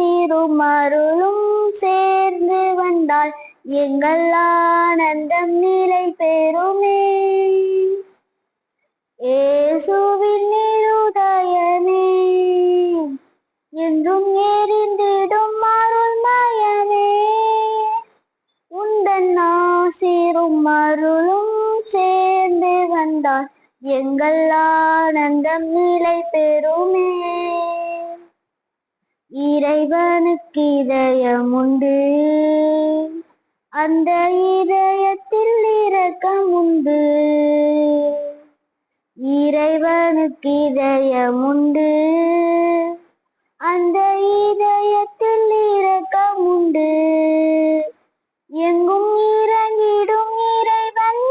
ஆசீரும் அருளும் சேர்ந்து வந்தால் எங்கள் ஆனந்தம் நிலை பெறுமே. ஏசுவின் நிருதயமே என்றும் எரிந்திடும் அருள்மயமே உந்தன் ஆசீரும் அருளும் சேர்ந்து வந்தால் எங்கள் ஆனந்தம் நிலை பெறுமே. இறைவனுக்கு இதயம் உண்டு அந்த இதயத்தில் இரக்கம் உண்டு. இறைவனுக்கு இதயம் உண்டு அந்த இதயத்தில் இரக்கம் உண்டு. எங்கும் இறங்கிடும் இறைவன்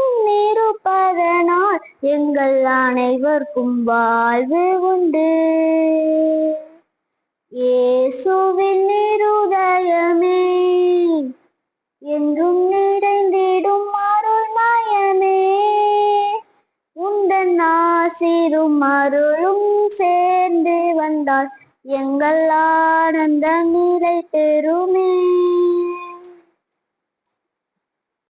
இருப்பதனால் எங்கள் அனைவருக்கும் வாழ்வு உண்டு. இயேசுவின் இருதயமே என்றும் நிறைந்திடும் அருள்மயமே உந்தன் ஆசிரும் அருளும் சேர்ந்து வந்தால் எங்கள் ஆனந்த நிலை பெறுமே.